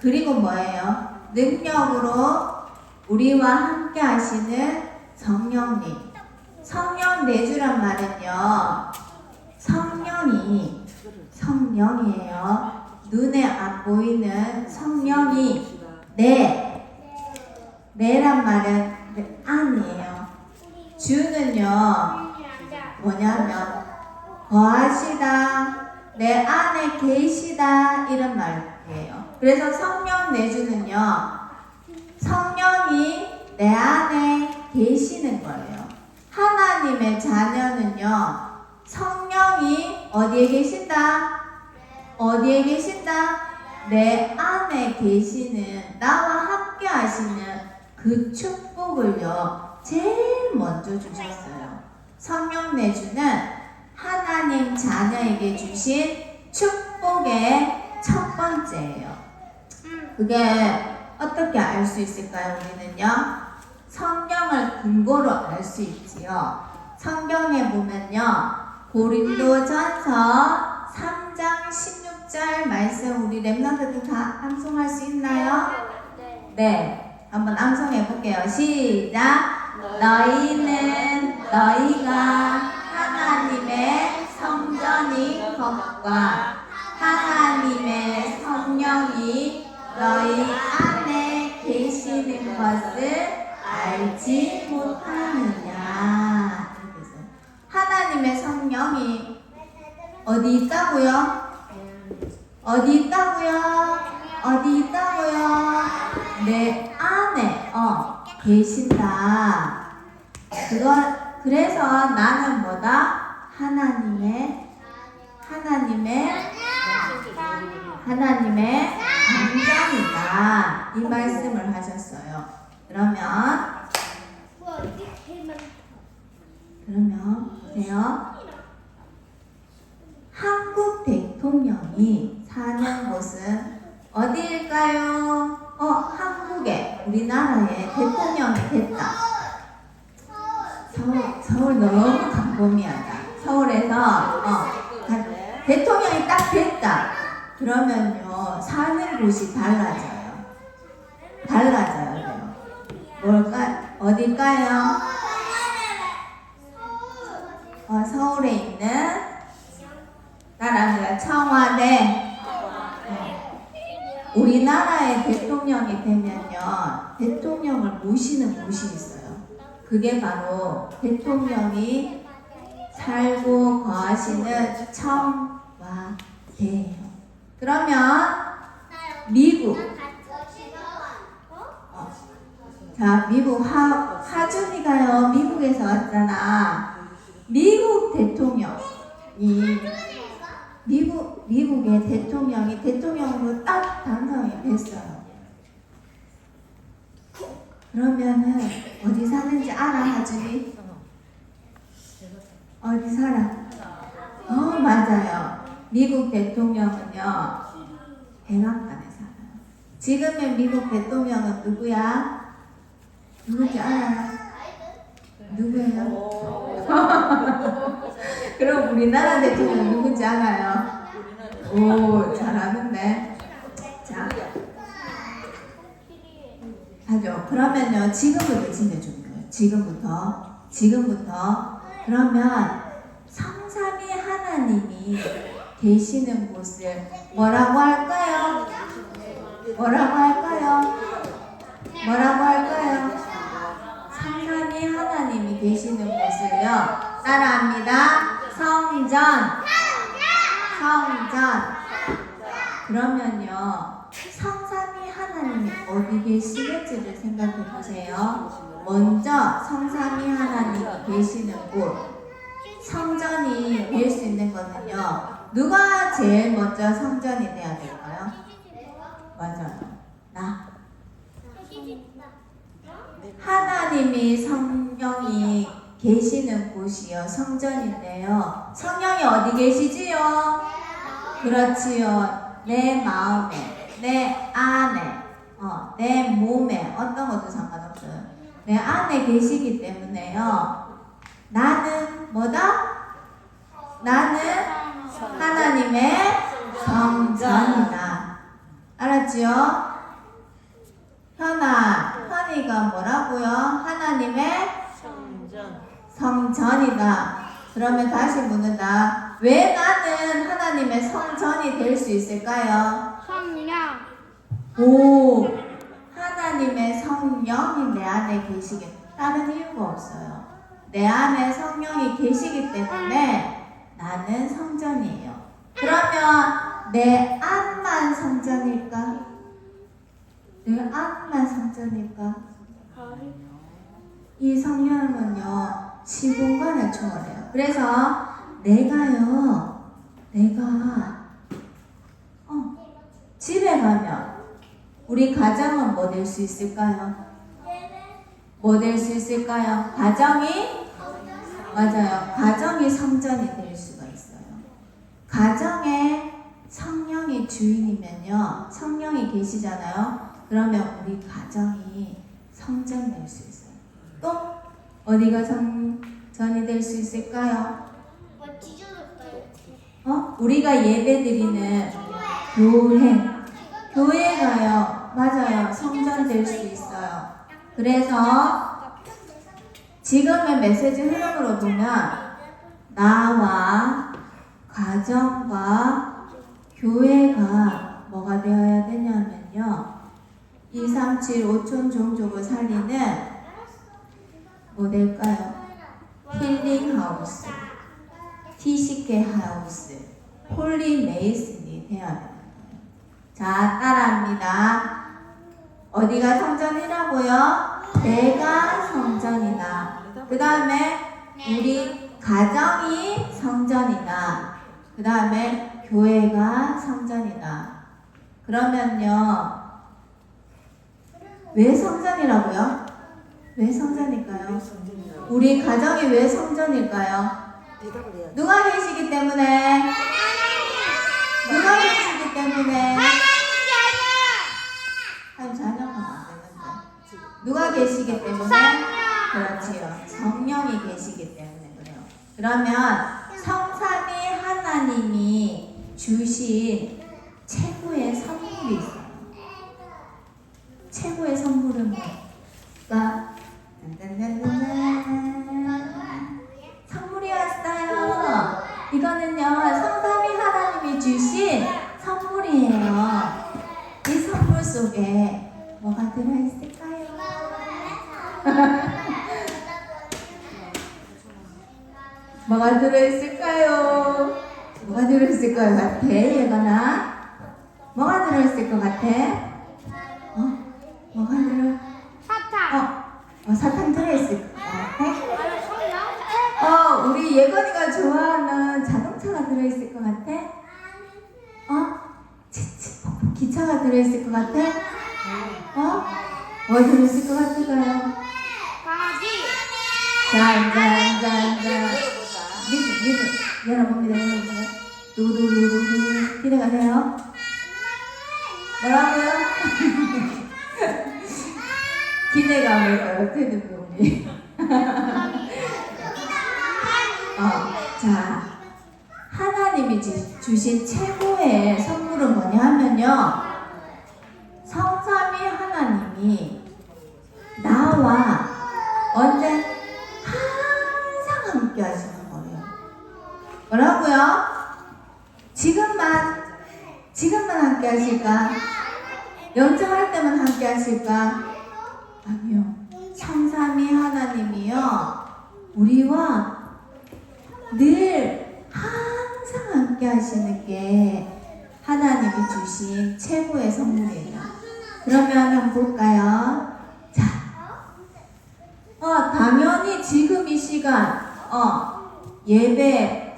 그리고 뭐예요? 능력으로 우리와 함께 하시는 성령님. 성령 내주란 말은요. 성령이 성령이에요. 눈에 안 보이는 성령이 내 내란 말은 내 안이에요. 주는요 뭐냐면 거하시다 내 안에 계시다 이런 말이에요. 그래서 성령 내주는요 성령이 내 안에 계시는 거예요. 하나님의 자녀는요 성령이 어디에 계신다? 어디에 계신다? 내 안에 계시는 나와 함께 하시는 그 축복을요 제일 먼저 주셨어요. 성령 내주는 하나님 자녀에게 주신 축복의 첫 번째예요. 그게 어떻게 알 수 있을까요? 우리는요 성경을 근거로 알 수 있지요. 성경에 보면요 고린도전서 3장 16절 말씀 우리 랩런트들 다 암송할 수 있나요? 네, 한번 암송해 볼게요. 시작. 너희는 너희가 하나님의 성전인 것과 하나님의 성령이 너희 안에 계시는 것을 알지 못하느냐. 하나님의 성령이 어디 있다고요? 어디 있다고요? 어디 있다고요? 내 안에 어 계신다. 그걸 그래서 나는 뭐다? 하나님의 하나님의 하나님의 감정이다. 이 말씀을 하셨어요. 그러면 그러면 보세요. 한국 대통령이 사는 곳은 어디일까요? 어, 한국에 우리나라에 대통령이 됐다. 서울, 서울 너무 광범위하다. 서울에서 어, 가- 대통령이 딱 됐다. 그러면요 사는 곳이 달라져요. 달라져요. 그래요. 뭘까? 어딜까요? 어, 서울에 있는 나라가 청와대. 어, 우리나라의 대통령이 되면요 대통령을 모시는 곳이 있어요. 그게 바로 대통령이 살고 거하시는 청와대예요. 그러면 미국 어, 자 미국 하 하준이가요 미국에서 왔잖아. 미국 대통령이 미국 미국의 대통령이 대통령으로 딱 당선이 됐어요. 그러면은 어디 사는지 알아 하준이? 어디 살아? 어 맞아요. 미국 대통령은요 백악관에 살아요. 지금의 미국 대통령은 누구야? 누군지 알아요? 누구예요? 그럼 우리나라 대통령 누군지 알아요? 오 잘하는데. 자 하죠. 그러면요 지금부터 지내주는 거예요. 지금부터 지금부터 그러면 성삼위 하나님이 계시는 곳을 뭐라고 할까요? 뭐라고 할까요? 뭐라고 할까요? 성삼위 하나님이 계시는 곳을요. 따라합니다. 성전. 성전. 그러면요. 성삼위 하나님이 어디 계시는지를 생각해 보세요. 먼저 성삼위 하나님이 계시는 곳. 성전이 될 수 있는 거는요. 누가 제일 먼저 성전이 돼야 될까요? 맞아요. 나. 하나님이 성령이 계시는 곳이요. 성전인데요. 성령이 어디 계시지요? 그렇지요. 내 마음에, 내 안에, 어, 내 몸에, 어떤 것도 상관없어요. 내 안에 계시기 때문에요. 나는 뭐다? 나는 하나님의 성전이다. 알았죠? 하지요? 현아, 현이가 뭐라고요? 하나님의 성전 성전이다. 그러면 다시 묻는다. 왜 나는 하나님의 성전이 될 수 있을까요? 성령 오, 하나님의 성령이 내 안에 계시게 다른 이유가 없어요. 내 안에 성령이 계시기 때문에 나는 성전이에요. 그러면 내 안만 성전일까? 내 안만 성전일까? 이 성령은요, 시공간을 초월해요. 그래서 내가요, 내가, 어, 집에 가면 우리 가정은 뭐 될 수 있을까요? 뭐 될 수 있을까요? 가정이, 맞아요. 가정이 성전이 될 수가 있어요. 가정에 성령이 주인이면요, 성령이 계시잖아요. 그러면 우리 가정이 성전 될 수 있어요. 또 어디가 성전이 될 수 있을까요? 뭐? 어? 우리가 예배 드리는 교회. 교회가요. 맞아요. 성전 될 수 있어요. 그래서 지금의 메시지 흐름으로 보면 나와 가정과 교회가 뭐가 되어야 되냐면요. 2, 3, 7, 5촌 종족을 살리는 뭐 될까요? 힐링 하우스, 티시케 하우스, 홀리 메이슨이 되어야 거예요. 자, 따라합니다. 어디가 성전이라고요? 내가 성전이다. 그 다음에 우리 가정이 성전이다. 그 다음에 교회가 성전이다. 그러면요, 왜 성전이라고요? 왜 성전일까요? 우리 가정이 왜 성전일까요? 돼. 누가 계시기 때문에 계시기 때문에 그래요. 그러면 성삼위 하나님이 주신 들어있을까요? 뭐가 들어있을 것 같아? 얘가나? 뭐가 들어있을 것 같아? 어? 뭐가 들어? 사탕 어? 어 사탕 들어있을 것 같아? 성령 어, 우리 예건이가 좋아하는 자동차가 들어있을 것 같아? 어? 치치, 기차가 들어있을 것 같아? 어? 뭐 들어있을 것 같을까요? 자, 이제, 이제. 열어보자. 미드. 열어봅니다, 열어봅니다. 두두두두두. 기대가세요. 뭐라고요? 기대가 뭘까요, 테드분이? 어, 자, 하나님이 주- 주신 최고의 선물은 뭐냐 하면요. 성삼위 하나님이 나와 언제 항상 함께 하시는. 뭐라고요? 지금만, 지금만 함께 하실까? 영정할 때만 함께 하실까? 아니요. 성삼위 하나님이요. 우리와 늘 항상 함께 하시는 게 하나님이 주신 최고의 선물이에요. 그러면 한번 볼까요? 자, 어, 당연히 지금 이 시간, 어, 예배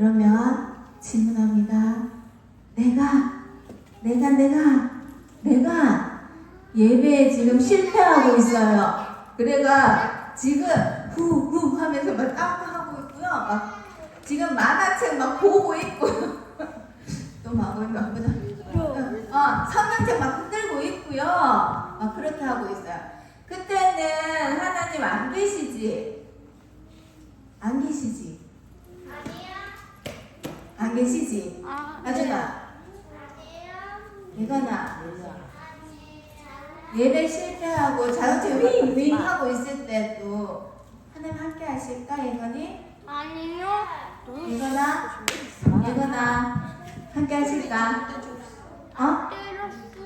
그러면 질문합니다. 내가, 내가, 내가, 내가 예배에 지금 실패하고 있어요. 그래가 지금 후 후 하면서 막 땀하고 있고요. 막 지금 만화책 막 보고 있고 또막 막 보자. 어, 성경책 막 흔들고 있고요. 막 그렇게 하고 있어요. 그때는 하나님 안 계시지? 안 계시지? 안 계시지? 아, 아주가 이거나 예배 실패하고 자유체 윙윙 하고 있을 때도 하나님 함께 하실까 이거니? 아니요. 이거나 이거나 함께 하실까? 어?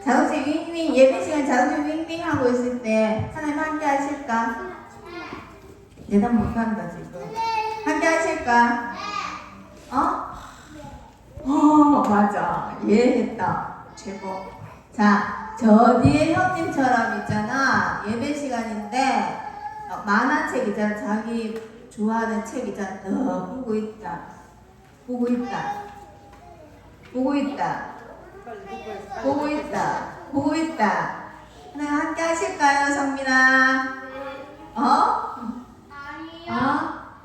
자동차 윙윙 예배 시간 자동차 윙윙 하고 있을 때 하나님 함께 하실까? 대답 못한다 지금 함께 하실까? 어? 어 맞아 이해했다 최고 자저 뒤에 형님처럼 있잖아 예배 시간인데 어, 만화책 있잖아 자기 좋아하는 책 있잖아 너 보고 있다 보고 있다 보고 있다 보고 있다. 보고 있다. 하나 함께 하실까요, 성민아? 어? 아니요. 어?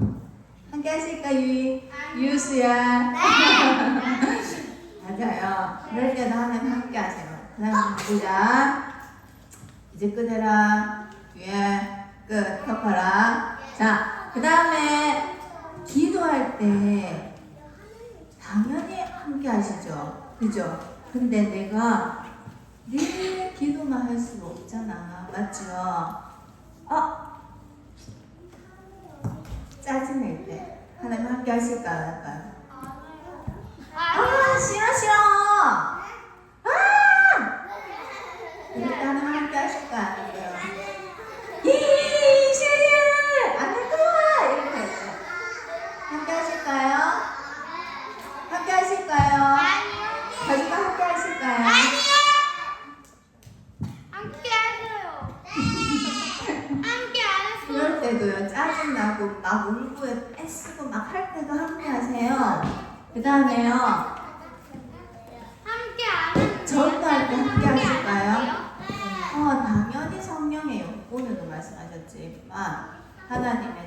함께 하실까, 유, 유수야? 맞아요. 그럴 때도 하나님 함께 하세요. 그 다음 보자. 이제 끄대라. 위에 끝. 덮어라. 자, 그 다음에 기도할 때 당연히 함께 하시죠. 그죠? 근데 내가 늘 기도만 할수 없잖아. 맞죠? 어? 짜증낼 때 하나님 함께 하실까? 할까요? 아, 싫어, 싫어! 아! 이럴 때 하나님 함께 하실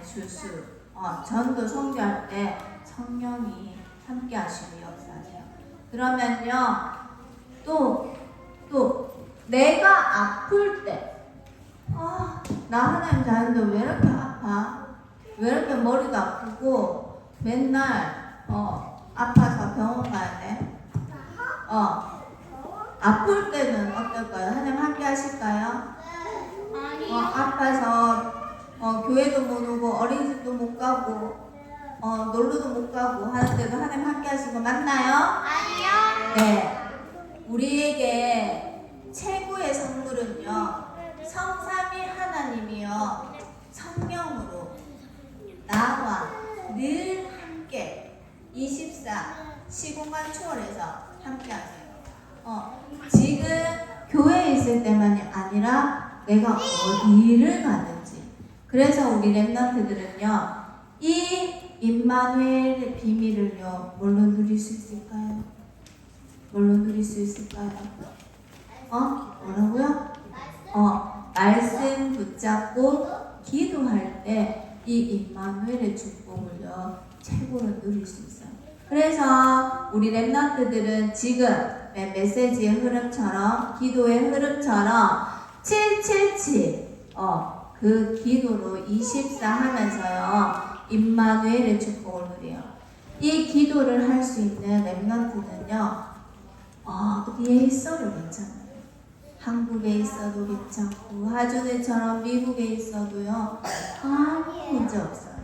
주수 어, 전도 성교할 때 성령이 함께 하시고 역사하세요 그러면요 또 또 내가 아플 때 아, 나 하나님 자는데 왜 이렇게 아파? 왜 이렇게 머리가 아프고 맨날 어 아파서 병원 가야 돼? 어 아플 때는 어떨까요? 하나님 함께 하실까요? 어, 아니요. 아파서 어, 교회도 못 오고 어린이집도 못 가고 어, 놀러도 못 가고 하는 때도 하나님 함께 하신 거 맞나요? 아니요. 네. 우리에게 최고의 선물은요. 성삼위 하나님이요. 성령으로 나와 늘 함께 24 시공간 초월해서 함께 하세요. 어, 지금 교회에 있을 때만이 아니라 내가 어디를 가든지. 그래서 우리 랩런트들은요. 이 임마누엘의 비밀을요. 뭘로 누릴 수 있을까요? 뭘로 누릴 수 있을까요? 어? 뭐라고요? 어, 말씀 붙잡고 기도할 때 이 임마누엘의 축복을요 최고로 누릴 수 있어요. 그래서 우리 랩런트들은 지금 매- 메시지의 흐름처럼 기도의 흐름처럼 777 어, 그 기도로 24 하면서요 임마누엘의 축복을 누려요. 이 기도를 할 수 있는 랩런트는요 어, 어디에 있어도 괜찮아요. 한국에 있어도 괜찮고 하준이처럼 미국에 있어도요 아무 문제 없어요.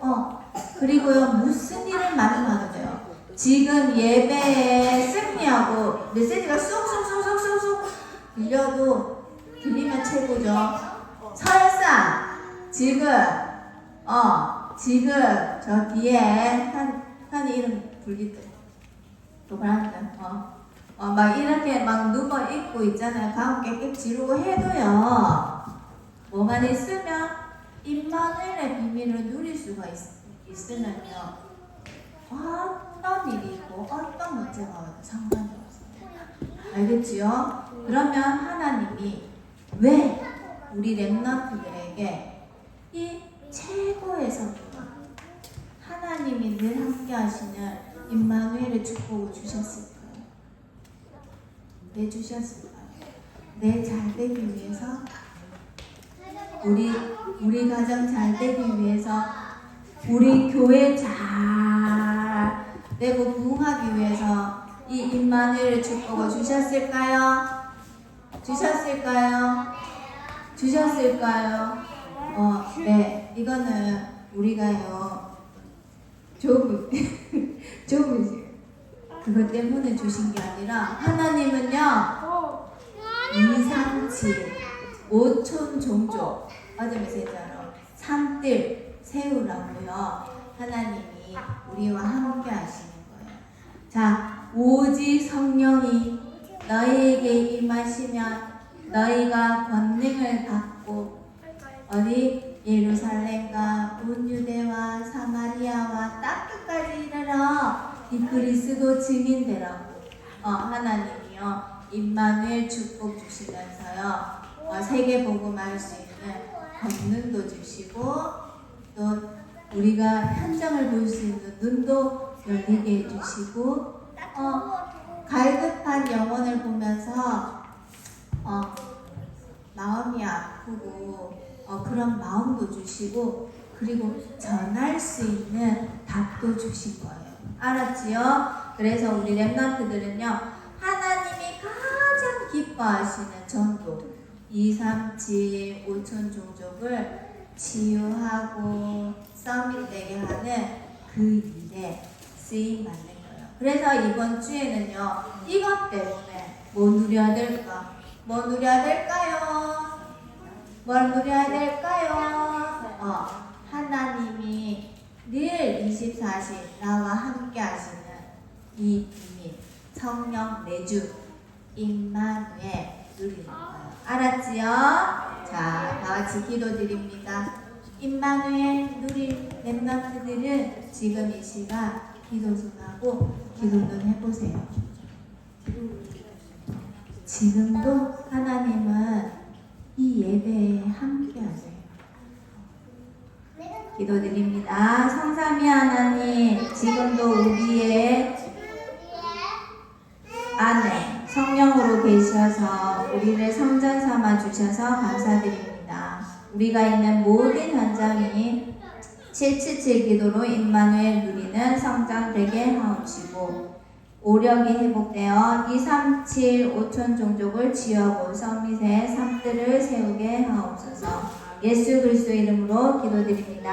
어 그리고요 무슨 일을 많이 돼요. 지금 예배에 승리하고 메시지가 쏙쏙쏙쏙쏙쏙 들려도 들리면 최고죠. 설사 지금 어 지금 저 뒤에 한 한이 이름 불리듯 도발한다. 어. 어, 막 이렇게 막 누워 있고 있잖아요. 가운 깨끗 지르고 해도요. 뭐만 있으면 임마누엘의 비밀을 누릴 수가 있, 있으면요. 어떤 일이 있고 어떤 문제가 와도 상관이 없어요. 알겠지요? 그러면 하나님이 왜 우리 랩런트들에게 이 최고의 선물 하나님이 늘 함께 하시는 임마누엘의 축복을 주셨을까요? 왜 주셨을까요? 내 잘 되기 위해서 우리 우리 가정 잘 되기 위해서 우리 교회 잘 되고 부흥하기 위해서 이 임마누엘의 축복을 주셨을까요? 주셨을까요? 주셨을까요? 어, 네. 이거는 우리가요. 조부, 조부, 그것 때문에 주신 게 아니라 하나님은요. 이상치, 오촌 종족, 어둠의 세자로 산들 세우라고요. 하나님이 우리와 함께 하시는 거예요. 자, 오직 성령이 너희에게 임하시면 너희가 권능을 받고 어디 예루살렘과 온 유대와 사마리아와 땅 끝까지 이르러 이 그리스도 증인되라고 어, 하나님이요 임마누엘 축복 주시면서요 어, 세계 복음할 수 있는 권능도 주시고 또 우리가 현장을 볼 수 있는 눈도 열리게 해주시고 어, 갈급한 영혼을 보면서 어, 마음이 아프고 어, 그런 마음도 주시고 그리고 전할 수 있는 답도 주신 거예요. 알았지요? 그래서 우리 랩런트들은요 하나님이 가장 기뻐하시는 전도 2, 3, 7, 5천 종족을 치유하고 서밋되게 하는 그 일에 쓰임 받는 거예요. 그래서 이번 주에는요 이것 때문에 뭐 누려야 될까? 뭐 누려야 될까요? 뭘 누려야 될까요? 어, 하나님이 늘 24시 나와 함께 하시는 이 비밀, 성령 내주, 임마누엘 누리는 거예요. 알았지요? 자, 다 같이 기도드립니다. 임마누엘 누릴 랩런트들은 지금 이 시간 기도 좀 하고 기도 좀 해보세요. 지금도 하나님은 이 예배에 함께 하세요. 기도드립니다. 성삼위 하나님, 지금도 우리의 안에 성령으로 계셔서 우리를 성전 삼아 주셔서 감사드립니다. 우리가 있는 모든 현장이 777 기도로 임마누엘 누리는 성장 되게 하옵시고 오력이 회복되어 2, 3, 7, 5천 종족을 지어고 서밋의 삶들을 세우게 하옵소서 예수 그리스도 이름으로 기도드립니다.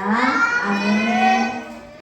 아멘